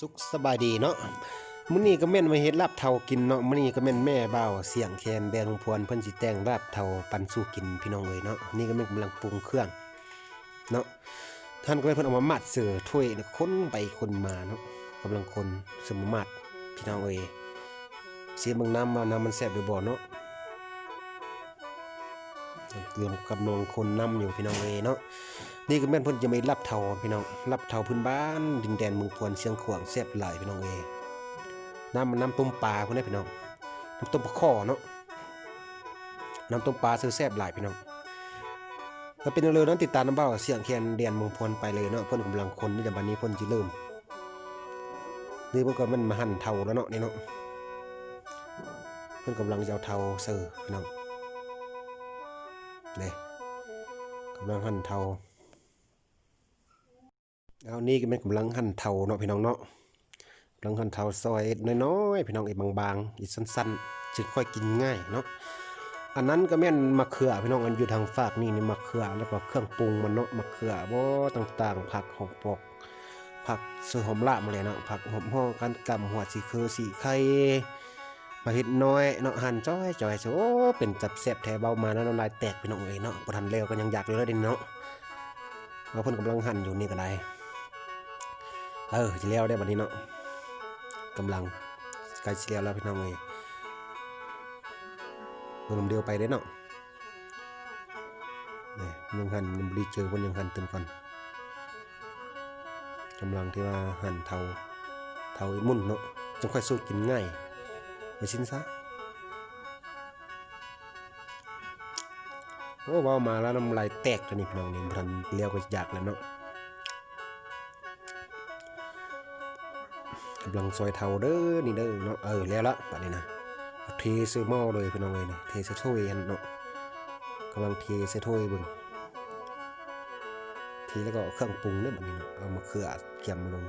สุขสบายดีเนาะมื้อนี้ก็แม่นมาเฮ็ดลาบเทากินเนาะมื้อนี้ก็แม่นแม่บ่าวเสียงแคนแดงพวนเพิ่นสิแต่งลาบเทาปันสู่กินพี่น้องเอ้ยเนาะนี่ก็แม่นกำลังปรุงเครื่องเนาะท่านก็แม่นเพิ่นเอามามัดเสือถ้วยแล้วคนไปคนมาเนาะกำลังคนสมมัดพี่น้องเอ้ยเสียเบิ่งน้ำมาน้ำมันแซ่บหรือบ่เนาะเรื่องกำลังคนน้ำอยู่พี่น้องเอ้ยเนาะ นี่ก็แม่นเพิ่นจะไม่รับเทาพี่น้องรับเทาพื้นบ้าน ดินแดนเมืองพวนเชียงขวางแซ่บหลายพี่น้องเอยน้ำมันน้ำต้มปลาพุ่นได้พี่น้องน้ำต้มปลาข้อเนาะน้ำต้มปลาซื้อแซ่บหลายพี่น้องถ้าเป็นเร็วๆนั้นติดตามน้ำเบ้าเสียงแคนเดียนเมืองพวนไปเลยเนาะเพิ่นกำลังคนนี่จะบัดนี้เพิ่นสิเริ่มนี่เพิ่นก็มันมาหั่นเทาแล้วเนาะนี่เนาะเพิ่นกำลังจะเอาเทาเสิร์พี่น้องเนี่กำลังหั่นเทา เอานี่ก็เป็นกำลังหั่นเทาเนาะพี่น้องเนาะกำลังหั่นเทาซอยน้อยๆพี่น้องไอ้บางๆอีสั้นๆจึงค่อยกินง่ายเนาะอันนั้นก็แม่นมะเขือพี่น้องอันอยู่ทางฝากนี่นี่มะเขือแล้วก็เครื่องปรุงมันเนาะมะเขือบ่ต่างๆ ผักหอมปอกผักเสือหอมละมาเลยเนาะผักหอมห่อกันกำหัวสีคือสีไข่มาเฮ็ดน้อยเนาะหั่นจ้อยจ้อยโอ้เป็นจับแซ่บแท้เบามาเนาะน้ำลายแตกพี่น้องเอ้ยเนาะบ่ทันแล้วก็ยังอยากอยู่แล้วเดิเนาะว่าเพิ่นกำลังหั่นอยู่นี่ก็ได้ เออจะเลี้ยวได้บัดนี้เนาะกำลังใกล้จะเลี้ยวแล้วพี่น้องเอ้ยเบิ่งลำเดียวไปเด้เนาะนี่ยังหันยังบ่ได้เจอคนยังหันเต็มก่อนกำลังที่ว่าหันเทาเทาไอ้มุ่นเนาะจังค่อยสู้กินง่ายไปชิ้นซะโอ้เว้ามาแล้วน้ำลายแตกตัวนี้พี่น้องนี่บ่ทันเลี้ยวก็อยากแล้วเนาะ กำลังซอยเทาเด้อนี่เด้อเนาะเออแล้วละบัดนี้นะเอาเทใส่หม้อเลยพี่น้องเอ้ยนี่เทใส่ถ้วยนเนาะกำลังเทใส่ถ้วยบิ่งทีแล้วก็เครื่องปรุงเด้อบัดนี้เนาะเอามะเขือเกี่ยมลง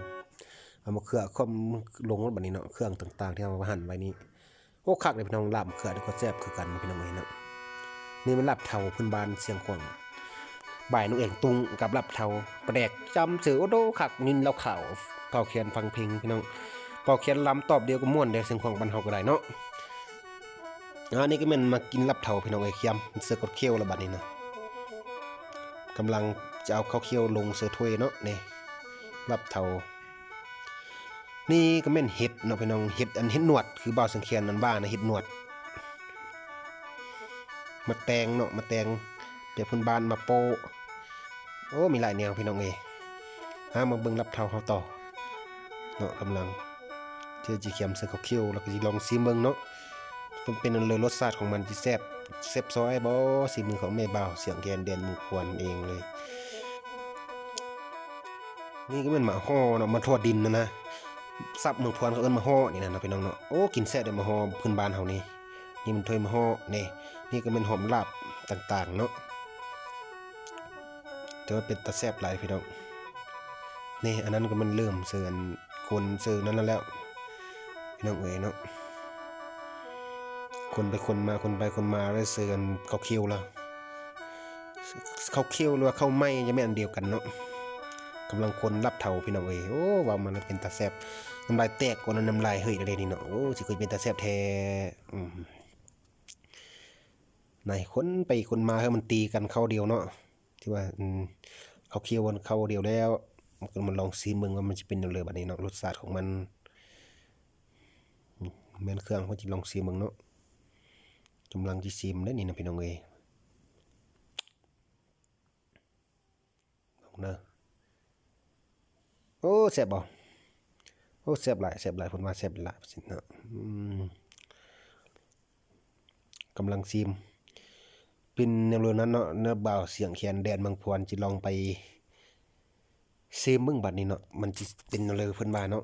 เอามะเขือคว่ำลงแล้วบัดนี้เนาะเครื่องต่างๆที่เอามาหั่นไว้นี่โอ้คักเลยพี่น้องลาบมะเขือนี่ก็แซ่บคือกันพี่น้องเอ้ยเนาะนี่มันลาบเทาพื้นบ้านเสียงขวางบ่ายนุ่งเองตุงกับลาบเทาแปลกจำเสือโอโดคักนินเหล้าขาว ป่าเขียนฟังเพลงพี่น้องเป่าเขียนลำตอบเดียวก็ม่วนเด้เสียงของบันเฮาก็ได้เนาะอันนี้ก็แม่นมากินลับเถาพี่น้องไอ้เคียมเสือกดเคี้ยวแล้วบัดนี้นะกำลังจะเอาข้าวเคี้ยวลงเสือถ้วยเนาะนี่ลับเถานี่ก็แม่นเห็ดเนาะพี่น้องเห็ดอันเห็ดหนวดคือบ่าวสังเคียนนั่นบ้านะเห็ดหนวดมาแตงเนาะมาแตงเดี๋ยวพิ่นบ้านมาโปโอ้มีหลายแนวพี่น้องเอ้ามาเบิ่งลับเถาเขาต่อ เนาะกำลังเที่จีเขียมเสือเขาเคี้ยวแล้วก็สิลองซีเมืองเนาะมันเป็นเลยรสชาติของมันที่แซ่บแซ่บซอยบ่สีมือของแม่บ่าวเสียงแกนเดนมือควรเองเลย นี่ก็เป็นหมาห่อเนาะมาทอดดินนะนะซับมือพวนเขาเอิ้นมาห่อนี่นะนะพี่น้องเนาะโอ้กินแซ่บได้มาห่อพื้นบ้านเฮานี่นี่มันถ้วยมาห่อนี่นี่ก็เป็นหอมลาบต่างๆเนาะแต่ว่าเป็นตาแซ่บหลายพี่น้องนี่อันนั้นก็มันเริ่มเสือน คนเสือนั่นแล้วพี่น้องเอ๋ยเนาะคนไปคนมาคนไปคนมาแล้วเสือนเขาเคี้ยวแล้วเขาเคี้ยวหรือว่าเขาไม่ยังไม่อันเดียวกันเนาะกำลังคนรับเทาพี่น้องเอ๋ยโอ้ว่ามันเป็นตาแซบน้ำลายแตกกว่านั้นน้ำลายเฮ้ยอะไรนี่เนาะโอ้สิเคยเป็นตาแซบแท้อืมไหนคนไปคนมาให้มันตีกันเข้าเดียวเนาะที่ว่าเขาเคี้ยวกันเข้าเดียวแล้ว ก็มาลองซีมึงว่ามันจะเป็นเลยแบบนี้เนาะรสชาติของมันอืมแม่นเครื่องเขาจะลองซีมึงเนาะกำลังจะซีมได้นี่นะพี่น้องเอยลอเนอะโอ้แซ่บบ่โอ้แซ่บหลายแซ่บหลายผมว่าแซ่บหลายสิเนาะกำลังซีมเป็นแนวเรือนั้นเนาะเนื้อบ่าวเสียงแคนแดนบางพวนจะลองไป เซมมึงบัดนี้เนาะมันสิเป็นเลยเพิ่นว่าเนาะ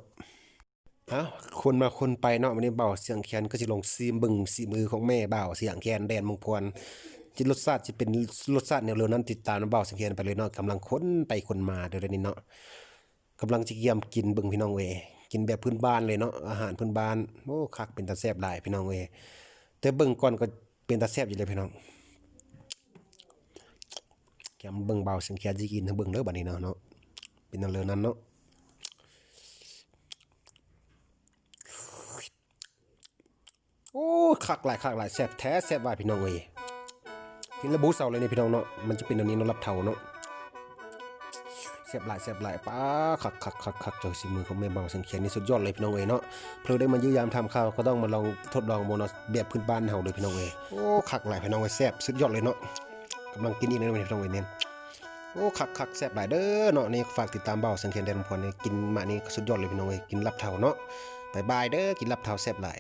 เอ้าคนมาคนไปเนาะวันนี้เบาเสียงแคนก็สิลงซีมบึงสีมือของแม่เบาเสียงแคนแดนมงพรจิรสชาติสิเป็นรสชาติแนวเร็วนั้นติดตามเบาเสียงแคนไปเลยเนาะกำลังคนไปคนมาเดี๋ยวนี้เนาะกำลังสิเยี่ยมกินบิ่งพี่น้องเวกินแบบพื้นบ้านเลยเนาะอาหารพื้นบ้านโอ้คักเป็นตาแซ่บหลายพี่น้องเวแต่บิ่งก่อนก็เป็นตาแซ่บอยู่เลยพี่น้องแกมบิ่งเบาเสียงแคนสิกินให้เบิ่งเด้อบัดนี้เนาะเนาะ ป็นอะไรนั้นเนาะโอ้คักหลายคักหลายแซ่บแท้แซ่บว่าพี่น้องเอ้ยกินระบุเสาเลยนี่พี่น้องเนาะมันจะเป็นอันนี้เนอะรับเท่าเนาะแซ่บหลายแซ่บหลายป้าคักคักคักคักเจ้าสิมือของแม่บางสังเขียนนี่สุดยอดเลยพี่น้องเอ้ยเนาะเพื่อได้มายื้ยามทำข้าวก็ต้องมาลองทดลองโมนอแบบพื้นบ้านเฮาเลยพี่น้องเอ้ยโอ้คักหลายพี่น้องเอ้ยแซ่บสุดยอดเลยเนาะกำลังกินอีกนะพี่น้องเอ้ยเนี่ย โอ้คักคักแซ่บหลายเด้อเนาะนี่ฝากติดตามเบาสังเกตแดนพรนี่กินมานี่สุดยอดเลยพี่น้องเอ้ยกินลับเท่าเนาะบายบายเด้อกินลับเท่าแซ่บหลาย